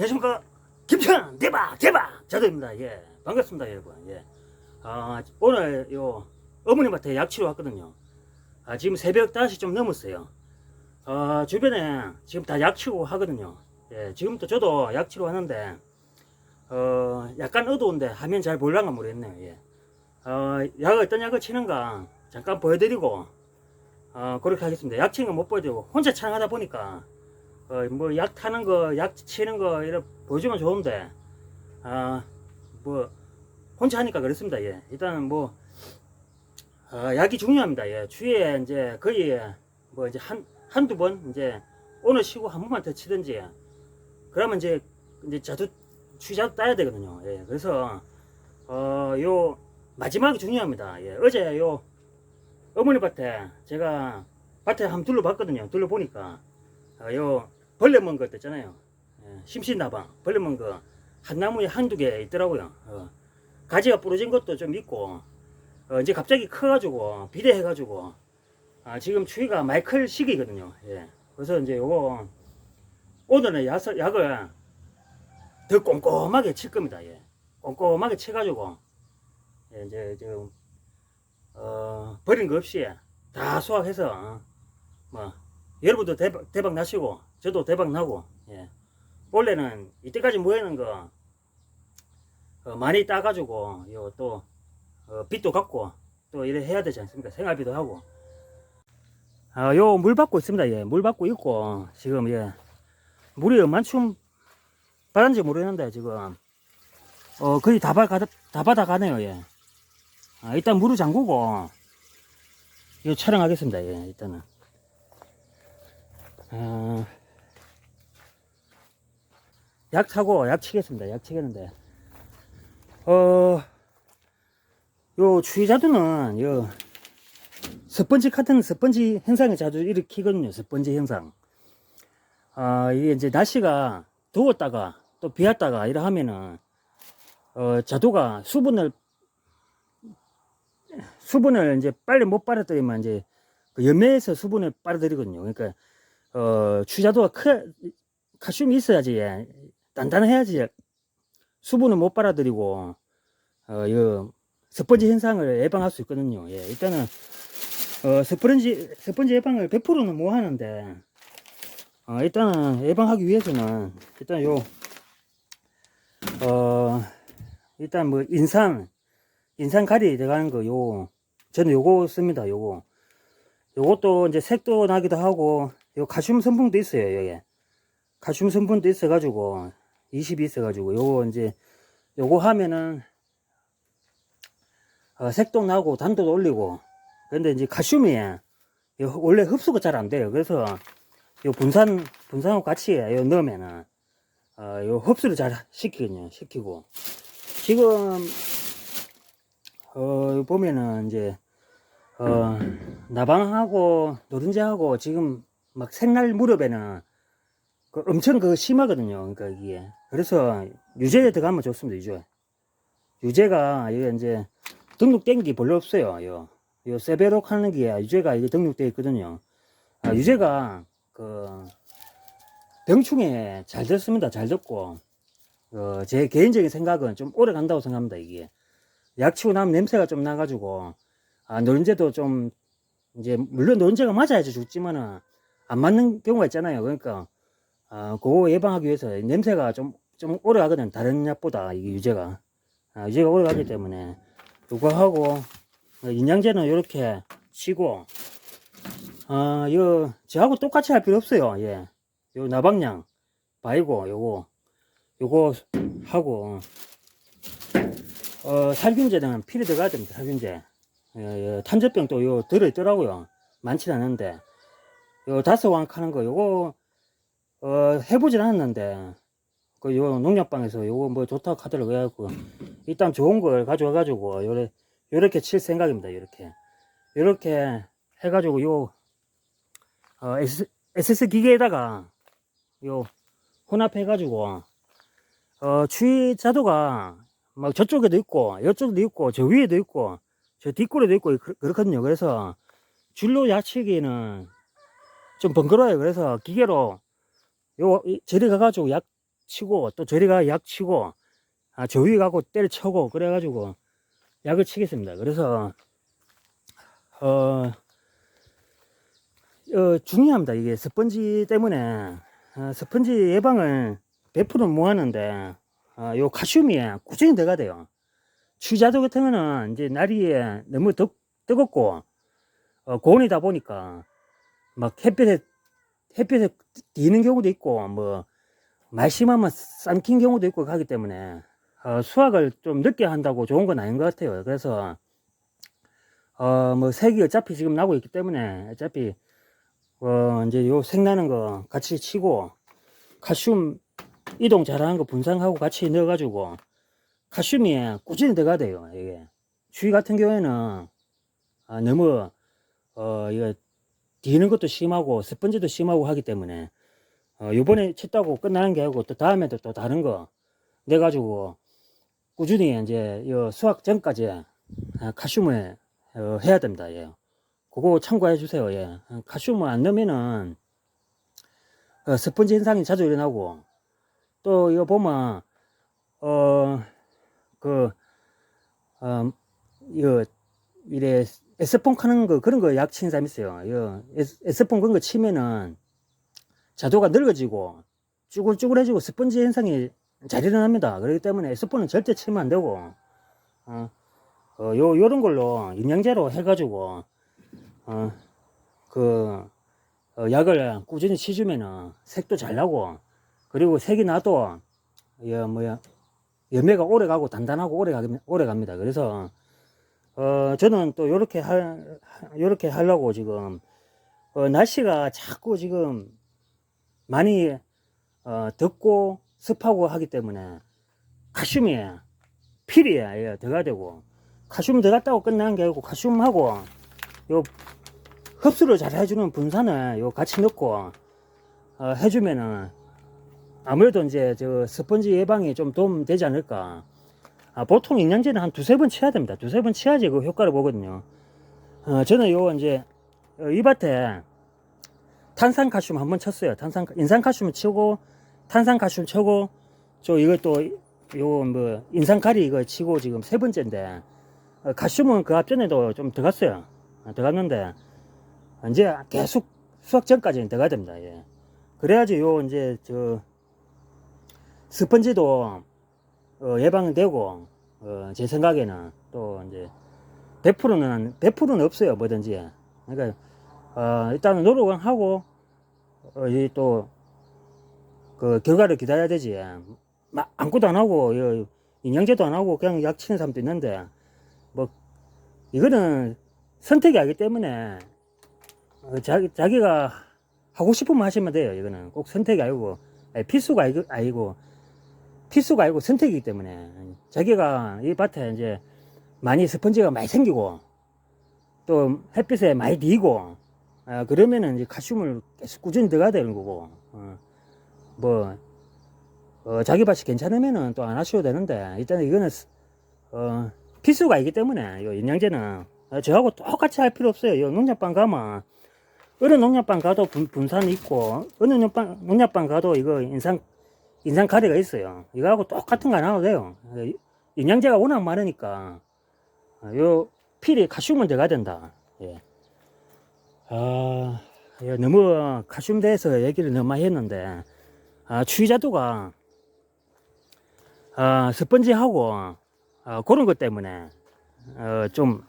안녕하십니까? 김천 대박 대박. 자도입니다. 예 반갑습니다 여러분. 예. 아, 오늘 요 어머님한테 약치러 왔거든요. 아, 지금 새벽 5시 좀 넘었어요. 아, 주변에 지금 다 약치고 하거든요. 예 지금도 저도 약치러 왔는데 어 약간 어두운데 하면 잘 볼란가 모르겠네요. 예. 어, 약을 어떤 약을 치는가 잠깐 보여드리고 어, 그렇게 하겠습니다. 약 치는 거 못 보여드리고 혼자 촬영하다 보니까 어, 뭐, 약 타는 거, 약 치는 거, 이렇게 보여주면 좋은데, 아, 뭐, 혼자 하니까 그렇습니다, 예. 일단은 뭐, 아, 약이 중요합니다, 예. 주위에 이제 거의, 뭐, 이제 한, 한두 번, 이제, 오늘 쉬고 한 번만 더 치든지, 그러면 이제, 이제 자주, 취자도 따야 되거든요, 예. 그래서, 어, 요, 마지막이 중요합니다, 예. 어제 요, 어머니 밭에, 제가 밭에 한번 둘러봤거든요, 둘러보니까, 어, 요 벌레 먹은 것 있잖아요. 예, 심신나방 벌레 먹은 거 한 나무에 한두 개 있더라고요. 어, 가지가 부러진 것도 좀 있고 어, 이제 갑자기 커가지고 비대해가지고 아, 지금 추위가 마이클 시기거든요. 예. 그래서 이제 요거 오늘은 약, 약을 더 꼼꼼하게 칠 겁니다. 예. 꼼꼼하게 쳐가지고 예, 이제 지금 어, 버린 거 없이 다 수확해서 어, 뭐 여러분도 대박, 대박 나시고 저도 대박 나고 예. 원래는 이때까지 모이는 거 어, 많이 따가지고 요또 어, 빚도 갚고 또 이래 해야 되지 않습니까 생활비도 하고 아, 요 물 받고 있습니다 예. 물 받고 있고 지금 예. 물이 얼만큼 받았는지 모르겠는데 지금 어 거의 다, 받아, 다 받아 가네요 예. 아, 일단 물을 잠그고 이 촬영하겠습니다 예, 일단은 어, 약 타고 약 치겠습니다. 약 치겠는데, 어, 요 추위자두는 요 스펀지 같은 스펀지 현상을 자주 일으키거든요. 스펀지 현상. 아, 이게 이제 날씨가 더웠다가 또 비 왔다가 이래 하면은, 어, 자두가 수분을, 수분을 이제 빨리 못 빨아들이면 이제 그 열매에서 수분을 빨아들이거든요. 그러니까 어, 추자도가 크, 칼슘이 있어야지, 예. 단단해야지, 수분을 못 빨아들이고, 어, 이 스펀지 현상을 예방할 수 있거든요. 예, 일단은, 어, 스펀지, 스펀지 예방을 100%는 못 하는데, 어, 일단은 예방하기 위해서는, 일단 요, 어, 일단 뭐, 인산, 인산 가리 들어가는 거, 요, 저는 요거 씁니다, 요거. 요것도 이제 색도 나기도 하고, 요 칼슘 성분도 있어요, 여기. 칼슘 성분도 있어 가지고, 20이 있어가지고, 요거 이제, 요거 하면은, 어, 색도 나고, 단도도 올리고, 근데 이제 칼슘이, 요 원래 흡수가 잘 안 돼요. 그래서, 요 분산, 분산하고 같이 요 넣으면은, 어, 요 흡수를 잘 시키거든요. 시키고. 지금, 어, 보면은 이제, 어, 나방하고 노른자하고 지금 막 생날 무렵에는 그 엄청 그 심하거든요. 그러니까 이게. 그래서 유제에 들어가면 좋습니다. 유제. 유제가 이게 이제 등록된 게 별로 없어요. 요, 요 세베록 하는 게 유제가 이게 등록되어 있거든요. 아, 유제가 그 병충해 잘 됐습니다. 잘 됐고 어, 제 개인적인 생각은 좀 오래 간다고 생각합니다. 이게 약 치고 나면 냄새가 좀 나가지고 아, 노른자도 좀 이제 물론 노른자가 맞아야지 죽지만은 안 맞는 경우가 있잖아요. 그러니까 아, 그거 예방하기 위해서 냄새가 좀, 좀 오래 가거든. 다른 약보다 이게 유제가. 아, 유제가 오래 가기 때문에 그거 하고 어, 인양제는 이렇게 치고 아, 요 저하고 똑같이 할 필요 없어요. 예. 요 나방량 바이고 요거 요거 하고 어, 살균제는 필요 들어가야 됩니다. 살균제. 예, 예, 탄저병도 요 들어있더라고요. 많진 않은데. 요 다섯 왕 하는 거 요거 어 해보진 않았는데 그 요 농약방에서 요거 뭐 좋다고 하더라고 그래갖고 일단 좋은 걸 가져와 가지고 요래 요렇게 칠 생각입니다 요렇게 요렇게 해가지고 요 어, SS, SS 기계에다가 요 혼합해 가지고 어 추위 자도가 막 저쪽에도 있고 이쪽도 있고 저 위에도 있고 저 뒷골에도 있고 그- 그렇거든요 그래서 줄로 야치기는 좀 번거로워요. 그래서 기계로 요 이- 저리 가가지고 약 치고 또 저리 가 약 치고 아, 저 위에 가고 때려쳐고 그래가지고 약을 치겠습니다. 그래서 어, 어 중요합니다. 이게 스펀지 때문에 어, 스펀지 예방을 100%는 못 하는데 어, 요 칼슘이 꾸준히 들어가 돼요. 취자도 같은 거는 이제 날이 너무 뜨, 뜨겁고 어, 고온이다 보니까 막 햇볕에 햇볕에 뛰는 경우도 있고 뭐 말심하면 삼킨 경우도 있고 하기 때문에 어, 수확을 좀 늦게 한다고 좋은 건 아닌 것 같아요. 그래서 어, 뭐 색이 어차피 지금 나고 있기 때문에 어차피 어, 이제 요 색나는 거 같이 치고 칼슘 이동 잘하는 거 분산하고 같이 넣어가지고 칼슘이 꾸준히 들어가야 돼요. 이게 주위 같은 경우에는 아, 너무 어 이거 뒤는 것도 심하고 스펀지도 심하고 하기 때문에 어, 요번에 쳤다고 끝나는 게 아니고 또 다음에도 또 다른 거 내 가지고 꾸준히 이제 요 수확 전까지 아, 칼슘을 어, 해야 됩니다. 예. 그거 참고해 주세요. 예. 칼슘을 안 넣으면은 어, 스펀지 현상이 자주 일어나고 또 이거 보면 어그 어, 이거 이래 에스폰 하는 거 그런 거 약 치는 사람 있어요. 에스- 에스폰 그런 거 치면은 자도가 늙어지고 쭈글쭈글해지고 스펀지 현상이 잘 일어납니다. 그렇기 때문에 에스폰은 절대 치면 안 되고 어, 어, 요 요런 걸로 영양제로 해가지고 어, 그 어, 약을 꾸준히 치주면은 색도 잘 나고 그리고 색이 나도 여 뭐야 열매가 오래 가고 단단하고 오래 가 오래 갑니다. 그래서 어 저는 또 요렇게 할 요렇게 하려고 지금 어, 날씨가 자꾸 지금 많이 어, 덥고 습하고 하기 때문에 칼슘이 필이 예, 들어가야 되고 칼슘 들어갔다고 끝나는 게 아니고 칼슘하고 요 흡수를 잘 해주는 분산을 요 같이 넣고 어, 해주면은 아무래도 이제 저 스펀지 예방에 좀 도움 되지 않을까. 아, 보통 영양제는 한 두세 번 쳐야 됩니다. 두세 번 쳐야지 그 효과를 보거든요. 어, 저는 요 이제 어, 이 밭에 탄산칼슘 한 번 쳤어요. 탄산 인산칼슘 치고 탄산칼슘 치고 저 이거 또요 뭐 인산칼이 이거 치고 지금 세 번째인데 어, 칼슘은 그 앞전에도 좀 들어갔어요. 아, 들어갔는데 이제 계속 수확 전까지는 들어가야 됩니다. 예. 그래야지 요 이제 저 스펀지도 어, 예방되고 어, 제 생각에는 또 이제 100%는 100%는 없어요 뭐든지. 그러니까 어, 일단은 노력은 하고 어, 또그 결과를 기다려야 되지. 막 아무것도 안 하고 요, 영양제도 안 하고 그냥 약 치는 사람도 있는데 뭐 이거는 선택이 아니기 때문에 어, 자기, 자기가 하고 싶으면 하시면 돼요 이거는. 꼭 선택이 아니고. 아니, 필수가 아니고 필수가 아니고 선택이기 때문에 자기가 이 밭에 이제 많이 스펀지가 많이 생기고 또 햇빛에 많이 뒤고 아, 그러면은 이제 칼슘을 계속 꾸준히 들어가야 되는 거고 어, 뭐 어, 자기 밭이 괜찮으면은 또 안 하셔도 되는데 일단 이거는 스- 어, 필수가 아니기 때문에 요 영양제는 어, 저하고 똑같이 할 필요 없어요. 요 농약방 가면 어느 농약방 가도 분, 분산 있고 어느 농약방 가도 이거 인상 인상 카드가 있어요. 이거하고 똑같은 거 안 하도 돼요. 어, 영양제가 워낙 많으니까 어, 요 필이 칼슘은 들어가야 된다. 예. 아, 예, 너무 칼슘 대해서 얘기를 너무 많이 했는데 아, 추위자도가 아, 스펀지하고 아, 그런 것 때문에 어, 좀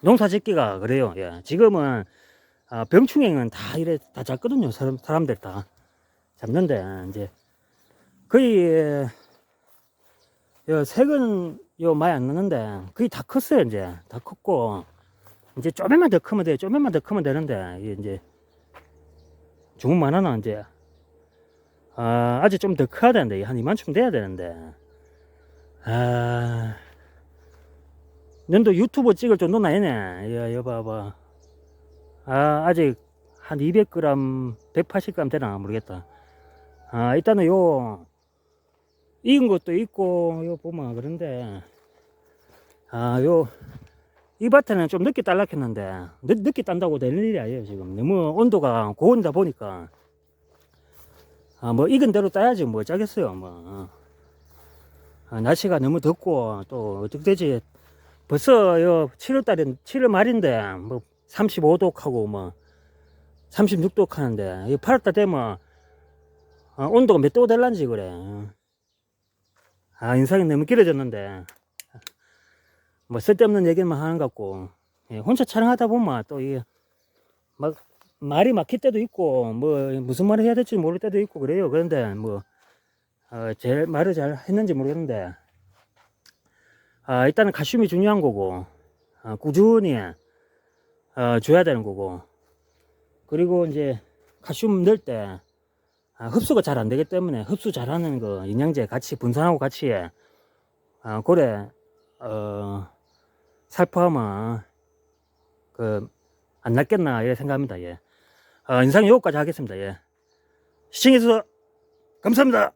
농사 짓기가 그래요. 예. 지금은 아, 병충해는 다 이래 다 잡거든요. 사람, 사람들 다 잡는데 이제 거의 요 색은 요 많이 안 나는데 거의 다 컸어요 이제. 다 컸고. 이제 조금만 더 크면 돼요. 조금만 더 크면 되는데 이게 이제 조금 많아나 이제 아, 아직 좀 더 커야 되는데 한 이만큼 돼야 되는데. 아. nen도 유튜브 찍을 정도는 아니네. 야, 여봐봐. 아, 아직 한 200g, 180g 되나 모르겠다. 아, 일단은 요, 익은 것도 있고, 요 보면 그런데, 아, 요, 이 밭에는 좀 늦게 딸락했는데, 늦, 늦게 딴다고 되는 일이 아니에요, 지금. 너무 온도가 고온이다 보니까, 아, 뭐 익은 대로 따야지 뭐 짜겠어요 뭐. 아, 날씨가 너무 덥고 또 어떻게 되지? 벌써 요 7월달에 7월 말인데 뭐 35도 하고 뭐 36도 하는데 이 8월달 되면 어, 온도가 몇 도가 될란지 그래 아 인상이 너무 길어졌는데. 뭐 쓸데없는 얘기만 하는 것 같고. 예, 혼자 촬영하다 보면 또 이게 막 말이 막힐 때도 있고 뭐 무슨 말을 해야 될지 모를 때도 있고 그래요. 그런데 뭐 어, 제 말을 잘 했는지 모르겠는데. 아, 일단은 칼슘이 중요한 거고 아, 꾸준히 어, 줘야 되는 거고. 그리고 이제 칼슘 넣을 때 아, 흡수가 잘 안 되기 때문에 흡수 잘하는 그 영양제 같이 분산하고 같이 아, 그래 어, 살포하면 그안 낫겠나 이렇게 생각합니다. 예. 어, 인상 여기까지 하겠습니다. 예. 시청해주셔서 감사합니다.